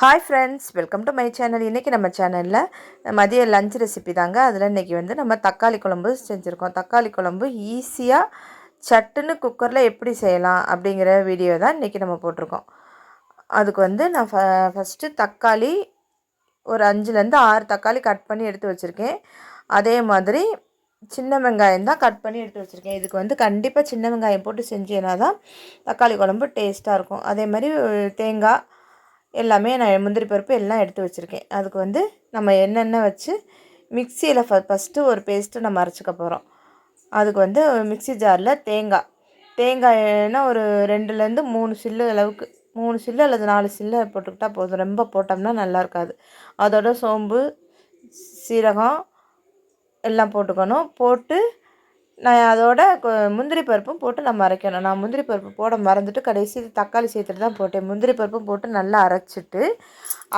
Hi friends welcome to my channel இன்றைக்கி நம்ம சேனலில் மதிய லஞ்ச் ரெசிபி தாங்க. அதில் இன்றைக்கி வந்து நம்ம தக்காளி குழம்பு செஞ்சுருக்கோம். தக்காளி குழம்பு ஈஸியாக சட்டுன்னு குக்கரில் எப்படி செய்யலாம் அப்படிங்கிற வீடியோ தான் இன்றைக்கி நம்ம போட்டிருக்கோம். அதுக்கு வந்து நான் ஃப ஃபஸ்ட்டு தக்காளி ஒரு அஞ்சுலேருந்து ஆறு தக்காளி கட் பண்ணி எடுத்து வச்சுருக்கேன். அதே மாதிரி சின்ன வெங்காயம் தான் கட் பண்ணி எடுத்து வச்சுருக்கேன். இதுக்கு வந்து கண்டிப்பாக சின்ன வெங்காயம் போட்டு செஞ்சேன்னா தான் தக்காளி குழம்பு டேஸ்ட்டாக இருக்கும். அதே மாதிரி தேங்காய் எல்லாமே நான் முந்திரி பருப்பு எல்லாம் எடுத்து வச்சுருக்கேன். அதுக்கு வந்து நம்ம என்னென்ன வச்சு மிக்சியில் ஃப ஃபஸ்ட்டு ஒரு பேஸ்ட்டு நம்ம அரைச்சிக்க போகிறோம் அதுக்கு வந்து மிக்ஸி ஜாரில் தேங்காய். தேங்காய்னா ஒரு ரெண்டுலேருந்து மூணு சில்லு அளவுக்கு மூணு சில்லு அல்லது நாலு சில்லு போட்டுக்கிட்டால் போதும். ரொம்ப போட்டோம்னா நல்லா இருக்காது. அதோட சோம்பு சீரகம் எல்லாம் போட்டுக்கணும். போட்டு நான் அதோட கொ- முந்திரி பருப்பும் போட்டு நம்ம அரைக்கணும் நான் முந்திரி பருப்பு போட மறந்துட்டு கடைசி தக்காளி சேர்த்துட்டு தான் போட்டேன். முந்திரி பருப்பும் போட்டு நல்லா அரைச்சிட்டு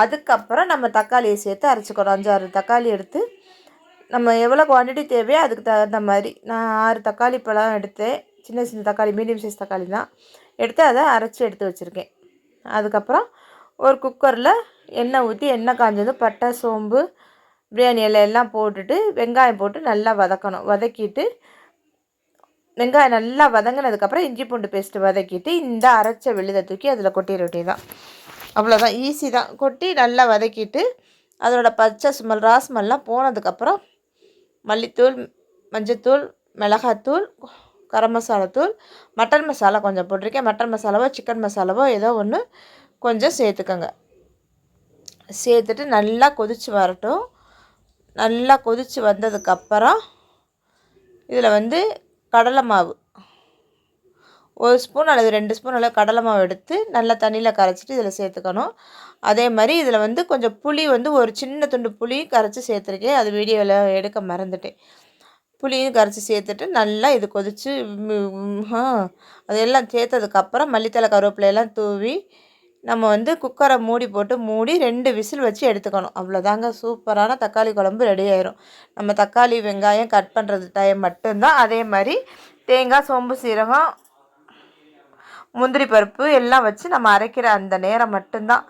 அதுக்கப்புறம் நம்ம தக்காளியை சேர்த்து அரைச்சிக்கணும். அஞ்சாறு தக்காளி எடுத்து நம்ம எவ்வளோ குவான்டிட்டி தேவையோ அதுக்கு தகுந்த மாதிரி. நான் ஆறு தக்காளி பழம் எடுத்தேன். சின்ன சின்ன தக்காளி மீடியம் சைஸ் தக்காளி தான். எடுத்து அதை அரைச்சி எடுத்து வச்சுருக்கேன். அதுக்கப்புறம் ஒரு குக்கரில் எண்ணெய் ஊற்றி எண்ணெய் காஞ்சதும் பட்டை சோம்பு பிரியாணி இலை எல்லாம் போட்டுட்டு வெங்காயம் போட்டு நல்லா வதக்கணும். வதக்கிட்டு வெங்காயம் நல்லா வதங்கினதுக்கப்புறம் இஞ்சி பூண்டு பேஸ்ட்டு வதக்கிட்டு இந்த அரைச்ச விழுதை தூக்கி அதில் கொட்டிட வேண்டியதான் அவ்வளோதான் ஈஸி தான். கொட்டி நல்லா வதக்கிட்டு அதோட பச்சை ஸ்மெல் ராஸ்மெல்லாம் போனதுக்கப்புறம் மல்லித்தூள் மஞ்சத்தூள் மிளகாத்தூள் கரம் மசாலாத்தூள் மட்டன் மசாலா கொஞ்சம் போட்டிருக்கேன். மட்டன் மசாலாவோ சிக்கன் மசாலாவோ ஏதோ ஒன்று கொஞ்சம் சேர்த்துக்கோங்க. சேர்த்துட்டு நல்லா கொதித்து வரட்டும். நல்லா கொதித்து வந்ததுக்கப்புறம் இதில் வந்து கடலை மாவு. ஒரு ஸ்பூன் அல்லது ரெண்டு ஸ்பூன் அளவு கடலை மாவு எடுத்து நல்லா தண்ணியில் கரைச்சிட்டு இதில் சேர்த்துக்கணும். அதே மாதிரி இதில் வந்து கொஞ்சம் புளி வந்து ஒரு சின்ன துண்டு புளி கரைச்சி சேர்த்துருக்கேன். அது வீடியோவில் எடுக்க மறந்துட்டேன். புளியும் கரைச்சி சேர்த்துட்டு நல்லா இது கொதித்து அதெல்லாம் சேர்த்ததுக்கப்புறம் மல்லித்தலை கருவேப்பிலையெல்லாம் தூவி நம்ம வந்து குக்கரை மூடி போட்டு மூடி ரெண்டு விசில் வச்சு எடுத்துக்கணும். அவ்வளோதாங்க. சூப்பரான தக்காளி குழம்பு ரெடி ஆயிரும். நம்ம தக்காளி வெங்காயம் கட் பண்ணுறது டைம் மட்டும்தான். அதே மாதிரி தேங்காய் சோம்பு சீரகம் முந்திரி பருப்பு எல்லாம் வச்சு நம்ம அரைக்கிற அந்த நேரம் மட்டும்தான்.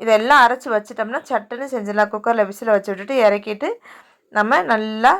இதெல்லாம் அரைச்சி வச்சிட்டோம்னா சட்டுன்னு செஞ்சிடலாம். குக்கரில் விசில் வச்சு விட்டுட்டு இறக்கிட்டு நம்ம நல்லா